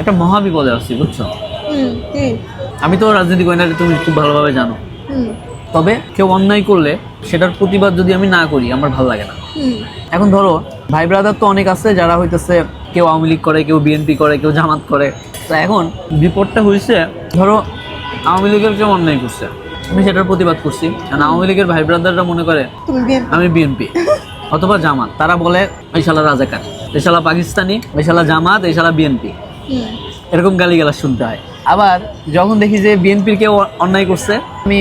একটা মহাবিপদে আছি বুঝছ? আমি তো রাজনীতি করি না তুমি খুব ভালোভাবে জানো। তবে কেউ অন্যায় করলে সেটার প্রতিবাদ যদি আমি না করি আমার ভালো লাগে না। এখন ধরো ভাই ব্রাদার তো অনেক আছে যারা হইতেছে কেউ আওয়ামী লীগ করে কেউ বিএনপি করে কেউ জামাত করে। তো এখন বিপদটা হয়েছে ধরো আওয়ামী লীগের কেউ অন্যায় করছে। আমি সেটার প্রতিবাদ করছি। কারণ আওয়ামী লীগের ভাই ব্রাদাররা মনে করে আমি বিএনপি অথবা জামাত। তারা বলে এই শালা রাজাকার। এই শালা পাকিস্তানি এই শালা জামাত এই শালা বিএনপি এরকম গালিগালাজ শুনতে হয়। আবার যখন দেখি যে বিএনপির কেউ অন্যায় করছে আমি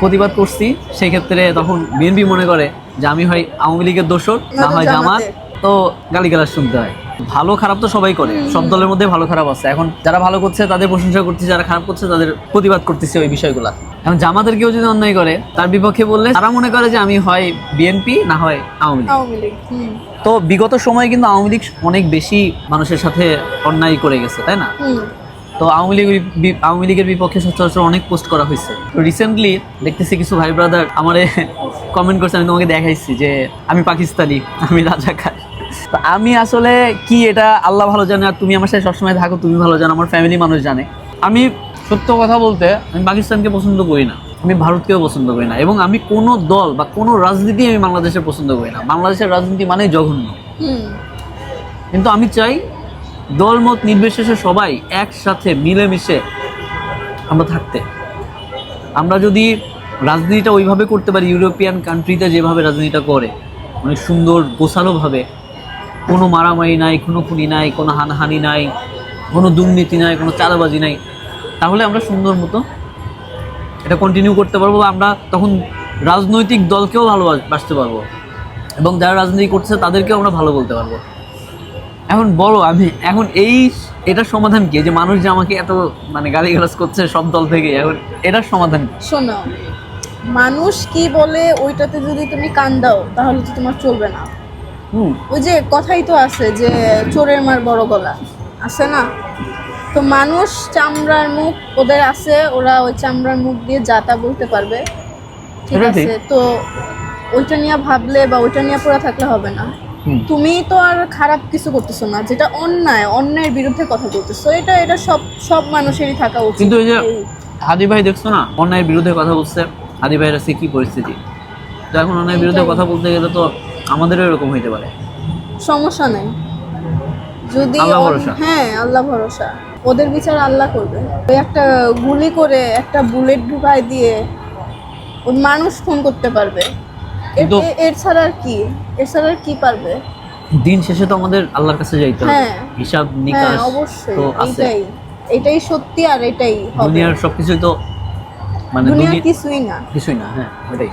প্রতিবাদ করছি সেই ক্ষেত্রে তখন বিএনপি মনে করে যে আমি হয় আওয়ামী লীগের দোষর না হয় জামাত। তো গালিগালাজ শুনতে হয়। ভালো খারাপ তো সবাই করে। সব দলের মধ্যে ভালো খারাপ আছে। এখন যারা ভালো করছে তাদের প্রশংসা করতেছে যারা খারাপ করছে তাদের প্রতিবাদ করতেছে ওই বিষয়গুলা। এখন জামাতের কেউ যদি অন্যায় করে তার বিপক্ষে বললে তারা মনে করে যে আমি হয় বিএনপি না হয় আওয়ামী লীগ। তো বিগত সময়ে কিন্তু আওয়ামী লীগ অনেক বেশি মানুষের সাথে অন্যায় করে গেছে তাই না? তো আওয়ামী লীগ আওয়ামী লীগের বিপক্ষে সচরাচর অনেক পোস্ট করা হয়েছে। তো রিসেন্টলি দেখতেছি কিছু ভাই ব্রাদার আমারে কমেন্ট করছে আমি তোমাকে দেখাইছি যে আমি পাকিস্তানি আমি রাজাকার। আমি আসলে কি এটা আল্লাহ ভালো জানে আর তুমি আমার সাথে সবসময় থাকো তুমি ভালো জানো আমার ফ্যামিলি মানুষ জানে। আমি সত্য কথা বলতে আমি পাকিস্তানকে পছন্দ করি না আমি ভারতকেও পছন্দ করি না এবং আমি কোনো দল বা কোনো রাজনীতি আমি বাংলাদেশের পছন্দ করি না। বাংলাদেশের রাজনীতি মানে জঘন্য। কিন্তু আমি চাই দলমত নির্বিশেষে সবাই একসাথে মিলেমিশে আমরা থাকতে। আমরা যদি রাজনীতিটা ওইভাবে করতে পারি ইউরোপিয়ান কান্ট্রিতে যেভাবে রাজনীতিটা করে অনেক সুন্দর গোছালোভাবে কোনো মারামারি নাই, কোনো খুনি নাই, কোনো হানাহানি নাই, কোনো দুর্নীতি নাই, কোনো চাঁদাবাজি নাই। তাহলে আমরা সুন্দর মতো এটা কন্টিনিউ করতে পারব বা আমরা তখন রাজনৈতিক দলকেও ভালোবাসতে পারব। এবং যারা রাজনীতি করছে তাদেরকেও আমরা ভালো বলতে পারব। এখন বলো, আমি এখন এই এটার সমাধান কি? যে মানুষ যে আমাকে এত মানে গালিগালাজ করছে সব দল থেকে, এখন এটার সমাধান শোনো, মানুষ কি বলে ওইটাতে যদি তুমি কান দাও, তাহলে তো তোমার চলবে না। ওই যে কথাই তো আছে যে চোরের মার বড় গলা। আছে না? তো মানুষ চামড়ার মুখ ওদের আছে ওরা ওই চামড়ার মুখ দিয়ে যাতা বলতে পারবে। ঠিক আছে? তো ওইটা নিয়ে ভাবলে বা ওইটা নিয়ে পড়ে থাকলে হবে না। তুমি তো আর খারাপ কিছু করতেছো না যেটা অন্যায় অন্যায়ের বিরুদ্ধে কথা বলতেছো। এটা এটা সব সব মানুষেরই থাকা উচিত। কিন্তু ওই যে এই- হাদি ভাই দেখছ না অন্যায়ের বিরুদ্ধে কথা বলছে। হাদি ভাইয়ের আছে কি পরিস্থিতি? তো এখন অন্যায়ের বিরুদ্ধে কথা বলতে গেলে তো আমাদেরও এরকম হইতে পারে। সমস্যা নেই। যদি। হ্যাঁ আল্লাহ ভরসা। ওদের বিচার আল্লাহ করবে। ওই একটা গুলি করে একটা বুলেট ঢুকায় দিয়ে ওই মানুষ খুন করতে পারবে। এর- ছাড়া আর কি? এর ছাড়া আর কি পারবে? দিন শেষে তো আমাদের আল্লাহর কাছে যাইতে হবে। হ্যাঁ। হিসাব হ্যাঁ নিকাশ অবশ্যই। তো আছে এটাই সত্যি আর এটাই হবে। দুনিয়ার সবকিছুই তো মানে দুনিয়া কিছুই না। কিছুই না হ্যাঁ ওটাই।